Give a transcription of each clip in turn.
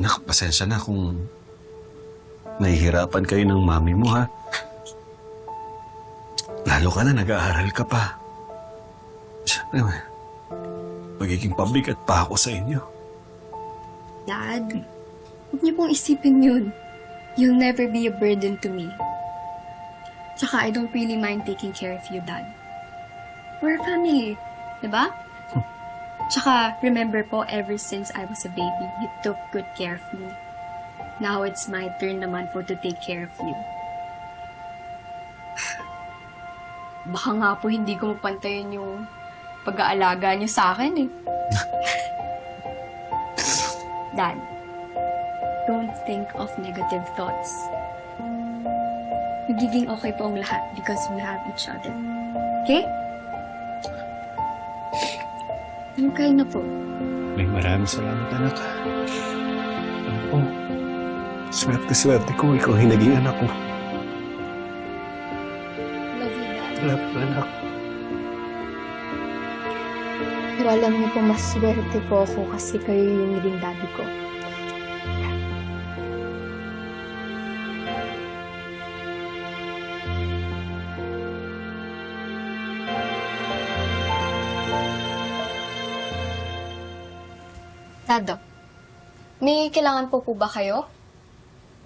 Nak, pasensya na kung nahihirapan kayo ng mami mo, ha? Lalo ka na, nag-aaral ka pa. Siyempre, magiging pabigat pa ako sa inyo. Dad, huwag niyo pong isipin yun. You'll never be a burden to me. Tsaka, I don't really mind taking care of you, Dad. We're a family, di ba? Tsaka, remember po, ever since I was a baby, you took good care of me. Now it's my turn naman po to take care of you. Baka nga po hindi ko mapantayin yung pag-aalaga niyo sa akin eh. Dad, don't think of negative thoughts. Magiging okay po ang lahat because we have each other. Okay? Ano kayo na po? May maraming salamat, anak. Alam ko, swerte-swerte ko ikaw ay naging anak ko. Love you, Dad. Love you, anak. Pero alam niyo po, mas swerte po ako kasi kayo yung naging daddy ko. Dado, may kailangan po po ba kayo?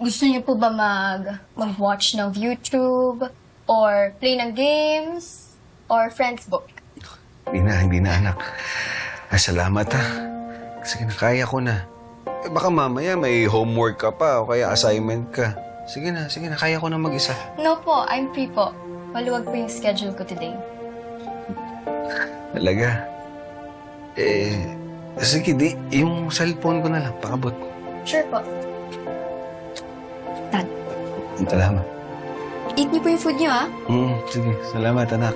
Gusto niyo po ba mag, mag-watch ng YouTube? Or play ng games? Or friends book? Hindi na, hindi na, anak. Ay, salamat, ha. Sige na, kaya ko na. Eh, baka mamaya may homework ka pa o kaya assignment ka. Sige na, sige na, kaya ko na mag-isa. No po, I'm free po. Maluwag po yung schedule ko today. Talaga. Eh, sige, di, yung cellphone ko na lang, pakabot. Sure po. Dad, Salamat. eat niyo po yung food niyo, ah. Mm, sige, salamat, anak.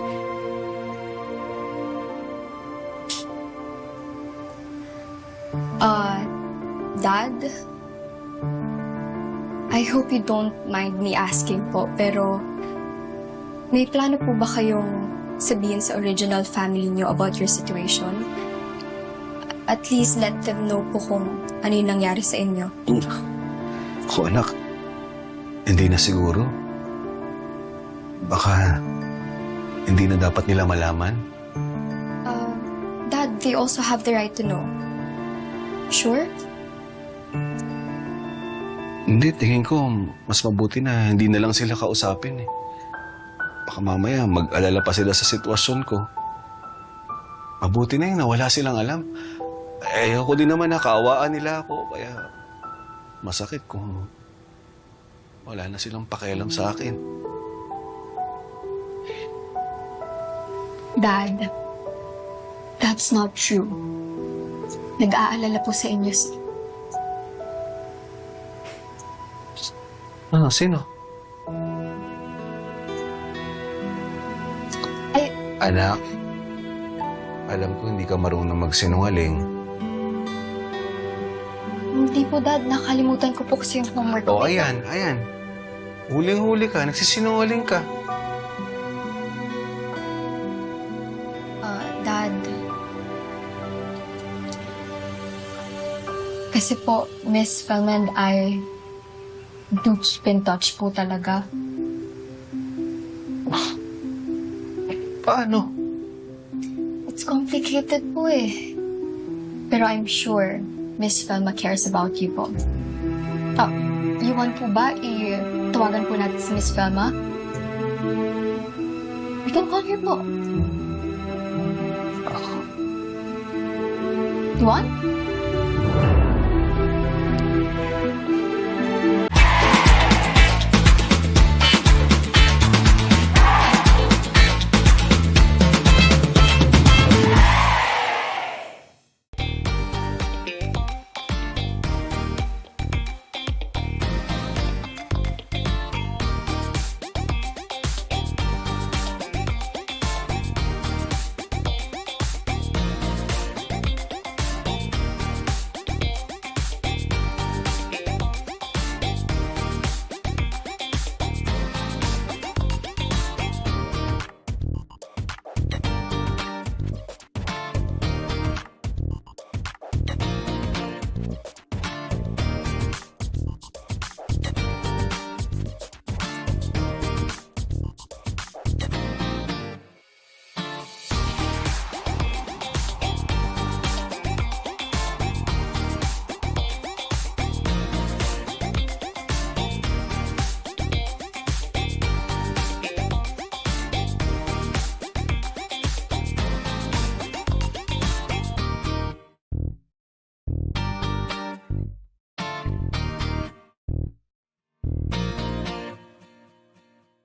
Uh, Dad? I hope you don't mind me asking po, pero may plano po ba kayong sabihin sa original family niyo about your situation? At least let them know po kung ano yung nangyari sa inyo. Ako, anak. Hindi na siguro. Baka hindi na dapat nila malaman. Uh, Dad, they also have the right to know. Sure? Hindi, tingin ko mas mabuti na hindi na lang sila kausapin eh. Baka mamaya mag-alala pa sila sa sitwasyon ko. Mabuti na yung nawala silang alam. Eh, ako din naman nakaawaan nila ako. Kaya masakit kung wala na silang pakialam sa akin. Dad, that's not true. Nag-aalala po sa inyo si... Ano, sino? Ay, Anak, alam ko hindi ka marunong magsinungaling. Hindi po, Dad. Nakalimutan ko po kasi yung homework ko. ayan, ayan. Huling-huli ka, nagsisinungaling ka. Ah, Dad. Kasi po, Miss Felma and I do keep in touch po talaga. Paano? It's complicated po eh. Pero I'm sure Miss Felma cares about you po. Ah, want po ba i-tawagan po natin si Miss Felma? We can call her po. You want?